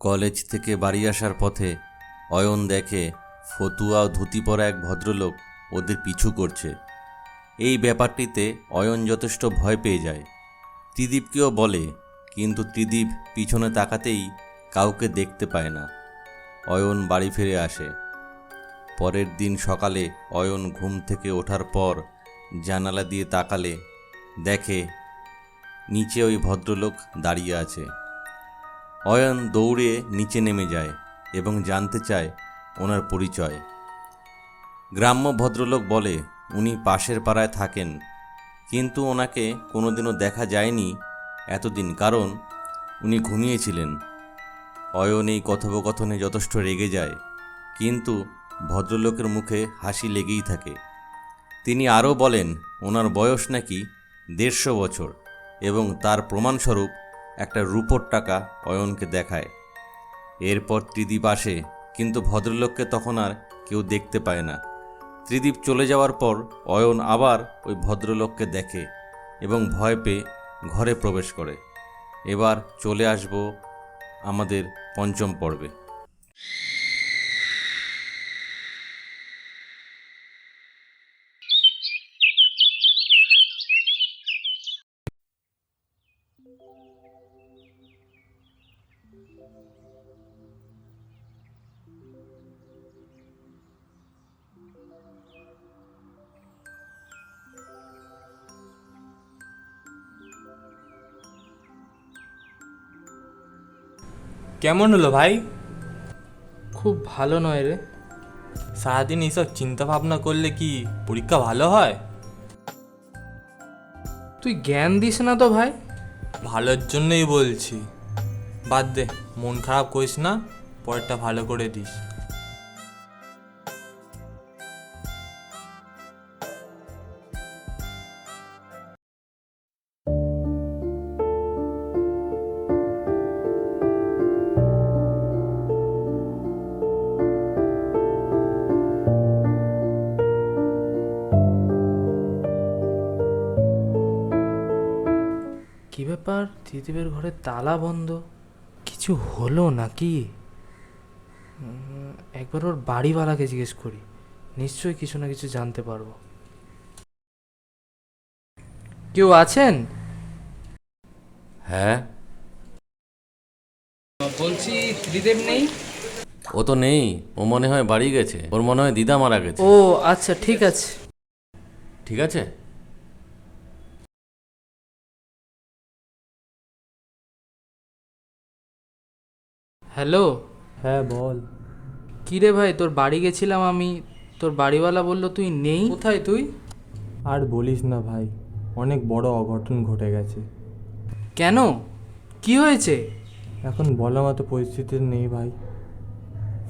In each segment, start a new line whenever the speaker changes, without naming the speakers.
College থেকে বাড়ি আসার পথে অয়ন দেখে ফতুয়া ও ধুতি পরা এক ভদ্রলোক ওদের পিছু করছে। এই ব্যাপারটিতে অয়ন যথেষ্ট ভয় পেয়ে যায়। ত্রিদীপকেও বলে, কিন্তু ত্রিদীপ পিছনে তাকাতেই কাউকে দেখতে পায় না। অয়ন বাড়ি ফিরে আসে। পরের দিন সকালে অয়ন ঘুম থেকে ওঠার পর জানালা দিয়ে তাকালে দেখে নিচে ওই ভদ্রলোক দাঁড়িয়ে আছে। অয়ন দৌড়ে নিচে নেমে যায় এবং জানতে চায় ওনার পরিচয়। গ্রাম্য ভদ্রলোক বলে, উনি পাশের পাড়ায় থাকেন। কিন্তু ওনাকে কোনোদিনও দেখা যায়নি এতদিন কারণ উনি ঘুমিয়েছিলেন। অয়ন এই কথোপকথনে যথেষ্ট রেগে যায়, কিন্তু ভদ্রলোকের মুখে হাসি লেগেই থাকে। তিনি আরও বলেন, ওনার বয়স নাকি দেড়শো বছর এবং তার প্রমাণস্বরূপ একটা রূপোর টাকা অয়নকে দেখায়। এরপর ত্রিদীপ আসে, কিন্তু ভদ্রলোককে তখন আর কেউ দেখতে পায় না। ত্রিদীপ চলে যাওয়ার পর অয়ন আবার ওই ভদ্রলোককে দেখে এবং ভয় পেয়ে ঘরে প্রবেশ করে। এবার চলে আসব আমাদের পঞ্চম পর্বে।
কেমন হলো ভাই?
খুব ভালো নয় রে।
সারাদিন এইসব চিন্তা ভাবনা করলে কি পরীক্ষা ভালো হয়?
তুই জ্ঞান দিস না তো ভাই।
ভালোর জন্যই বলছি। বাদ দে মন খারাপ করিস না পরেরটা ভালো করে দিস।
ব্যাপার ত্রিদীপের ঘরে তালা বন্ধ। কিছু হলো নাকি? একবার ওর বাড়িওয়ালাকে জিজ্ঞেস করি নিশ্চয়ই কিছু না কিছু জানতে পারব। কেউ আছেন?
হ্যাঁ।
বলছি ত্রিদেব নেই?
ও তো নেই ও মনে হয় বাড়ি গেছে ওর মনে হয় দিদা মারা গেছে।
ও আচ্ছা ঠিক আছে।
ঠিক আছে?
হ্যালো?
হ্যাঁ বল।
কি রে ভাই তোর বাড়ি গেছিলাম আমি। তোর বাড়িওয়ালা বলল তুই নেই। কোথায় তুই?
আর বলিস না ভাই অনেক বড় অঘটন ঘটে গেছে।
কেন? কি হয়েছে?
এখন বলার মতো পরিস্থিতি নেই ভাই।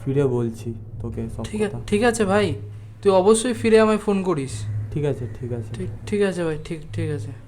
ফিরে বলছি তোকে সব
ঠিক আছে
কথা।
ঠিক আছে ভাই তুই অবশ্যই ফিরে আমায় ফোন করিস।
ঠিক আছে ঠিক আছে।
ঠিক ঠিক আছে ভাই ঠিক ঠিক আছে।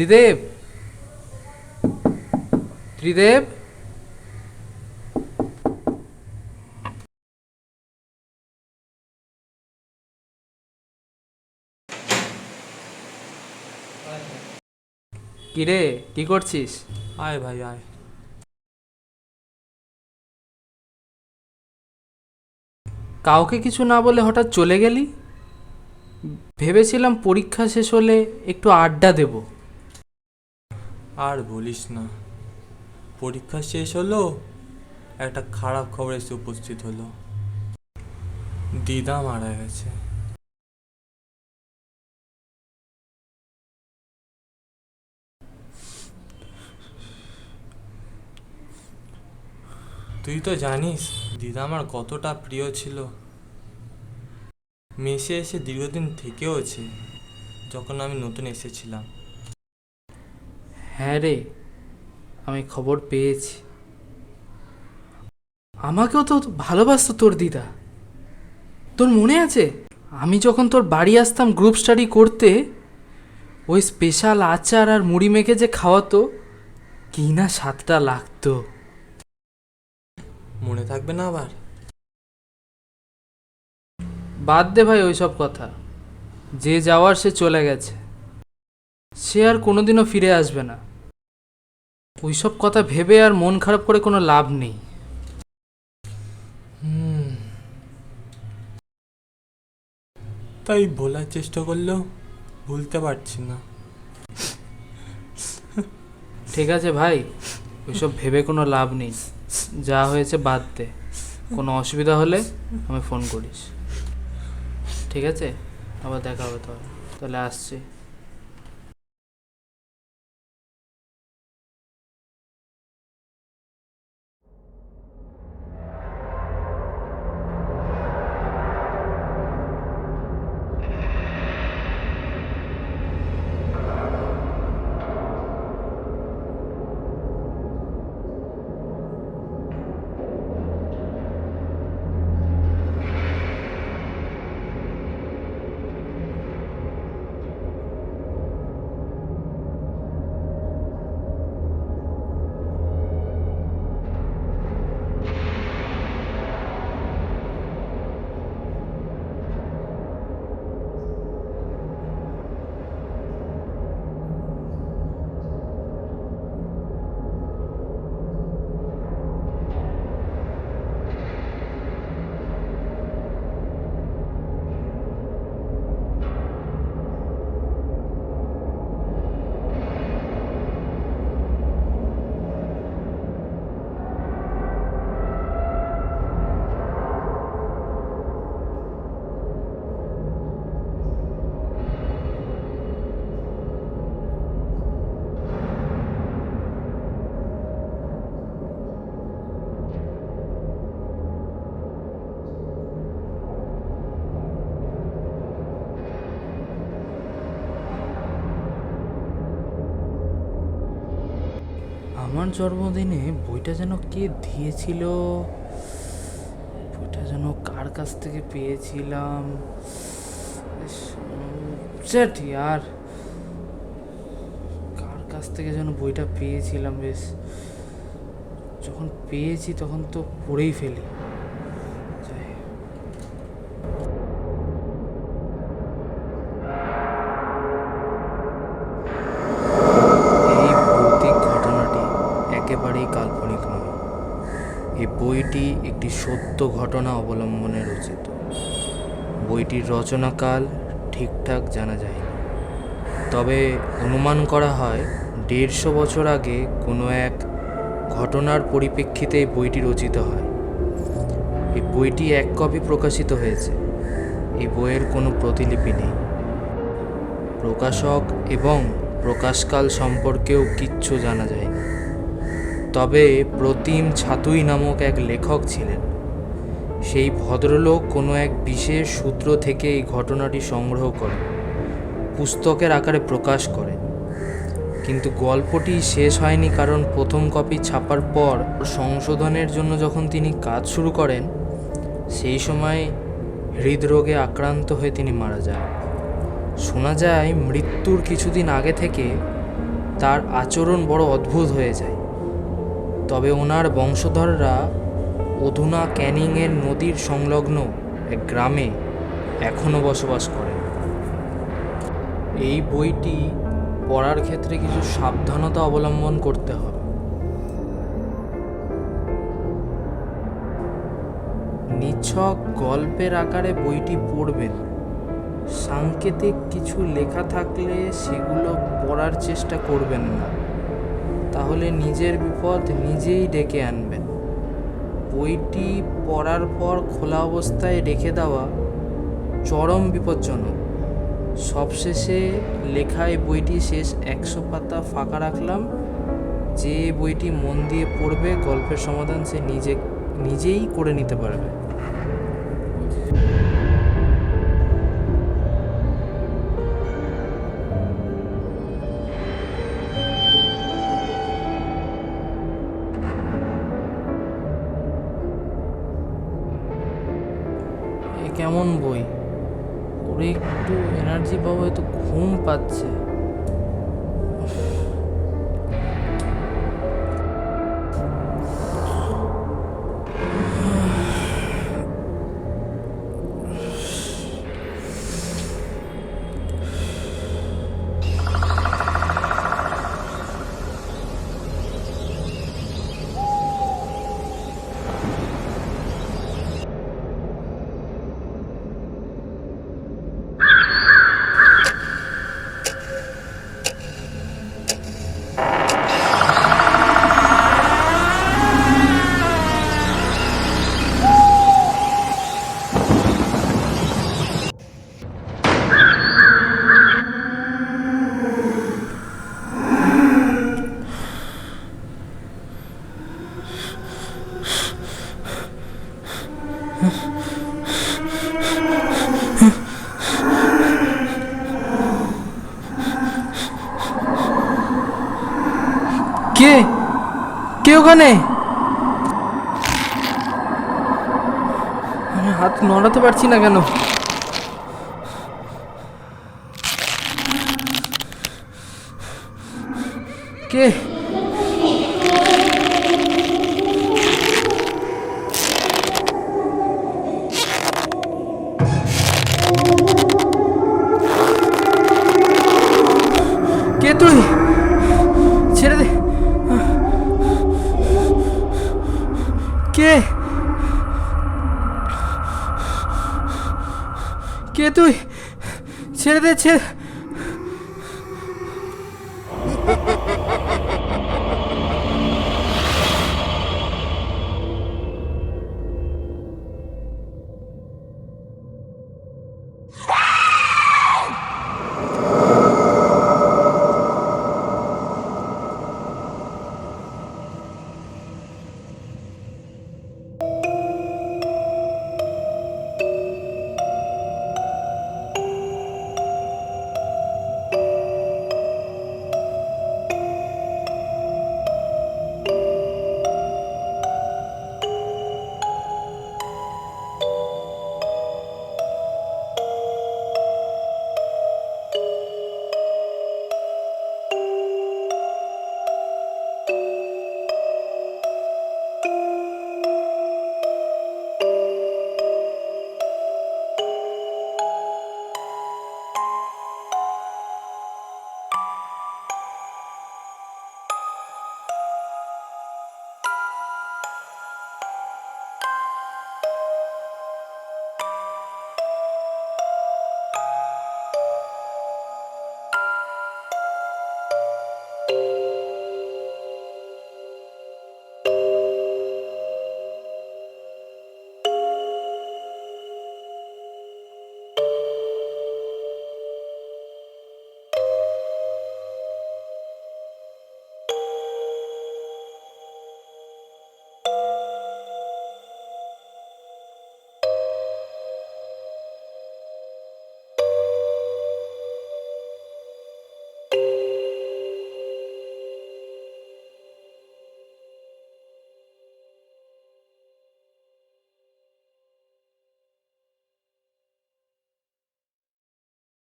ত্রিদেব ত্রিদেব কিরে কি করছিস?
আয় ভাই আয়।
কাউকে কিছু না বলে হঠাৎ চলে গেলি? ভেবেছিলাম পরীক্ষা শেষ হলে একটু আড্ডা দেব।
আর বলিস না। পরীক্ষা শেষ হলো, একটা খারাপ খবর এসে উপস্থিত হলো। দিদা মারা গেছে। তুই তো জানিস, দিদা আমার কতটা প্রিয় ছিল। মেসে এসে দীর্ঘদিন থেকেওছে, যখন আমি নতুন এসেছিলাম।
হ্যাঁ রে আমি খবর পেয়েছি। আমাকেও তো ভালোবাসতো তোর দিদা। তোর মনে আছে? আমি যখন তোর বাড়ি আসতাম গ্রুপ স্টাডি করতে ওই স্পেশাল আচার আর মুড়ি মেখে যে খাওয়াতো কি না স্বাদটা লাগতো।
মনে থাকবে না আবার?
বাদ দে ভাই ওইসব কথা। যে যাওয়ার সে চলে গেছে। সে আর কোনোদিনও ফিরে আসবে না। ওইসব কথা ভেবে আর মন খারাপ করে কোনো লাভ নেই।
হুম। তাই বলার চেষ্টা করলেও ভুলতে পারছি না।
ঠিক আছে ভাই ওইসব ভেবে কোনো লাভ নেই। যা হয়েছে বাদ দে। কোনো অসুবিধা হলে আমি ফোন করিস। ঠিক আছে? আবার দেখা হবে তাহলে তাহলে আসছি। আমার জন্মদিনে বইটা যেন কে দিয়েছিল? বইটা যেন কার কাছ থেকে পেয়েছিলাম? ইস, আর কার কাছ থেকে যেন বইটা পেয়েছিলাম বেশ। যখন পেয়েছি তখন তো পড়েই ফেলি। সত্য ঘটনা অবলম্বনে রচিত। বইটির রচনাকাল ঠিকঠাক জানা যায়নি। তবে অনুমান করা হয়, দেড়শো বছর আগে কোনো এক ঘটনার পরিপ্রেক্ষিতে এই বইটি রচিত হয়। এই বইটি এক কপি প্রকাশিত হয়েছে। এই বইয়ের কোনো প্রতিলিপি নেই। প্রকাশক এবং প্রকাশকাল সম্পর্কেও কিচ্ছু জানা যায়নি। তবে প্রতিম ছাতুই নামক এক লেখক ছিলেন। সেই ভদ্রলোক কোনো এক বিশেষ সূত্র থেকে এই ঘটনাটি সংগ্রহ করেন, পুস্তকের আকারে প্রকাশ করেন। কিন্তু গল্পটি শেষ হয়নি কারণ প্রথম কপি ছাপার পর সংশোধনের জন্য যখন তিনি কাজ শুরু করেন, সেই সময় হৃদরোগে আক্রান্ত হয়ে তিনি মারা যান। শোনা যায়, মৃত্যুর কিছুদিন আগে থেকে তার আচরণ বড় অদ্ভুত হয়ে যায়। তবে ওনার বংশধররা অধুনা ক্যানিংয়ের নদীর সংলগ্ন এক গ্রামে এখনও বসবাস করে। এই বইটি পড়ার ক্ষেত্রে কিছু সাবধানতা অবলম্বন করতে হবে। নিছক গল্পের আকারে বইটি পড়বেন। সাংকেতিক কিছু লেখা থাকলে সেগুলো পড়ার চেষ্টা করবেন না। তাহলে নিজের বিপদ নিজেই ডেকে আনবেন। বইটি পড়ার পর খোলা অবস্থায় রেখে দেওয়া চরম বিপজ্জনক। সবশেষে লেখায় বইটি শেষ একশো পাতা ফাঁকা রাখলাম। যে বইটি মন দিয়ে পড়বে, গল্পের সমাধান সে নিজে, নিজেই করে নিতে পারবে। কেমন বই? ওরে একটু এনার্জি পাবো তো ঘুম পাচ্ছে। ওখানে আমি হাত নড়াতে পারছি না কেন? কে? কে? কে তুই? ছেড়ে দে ছেড়ে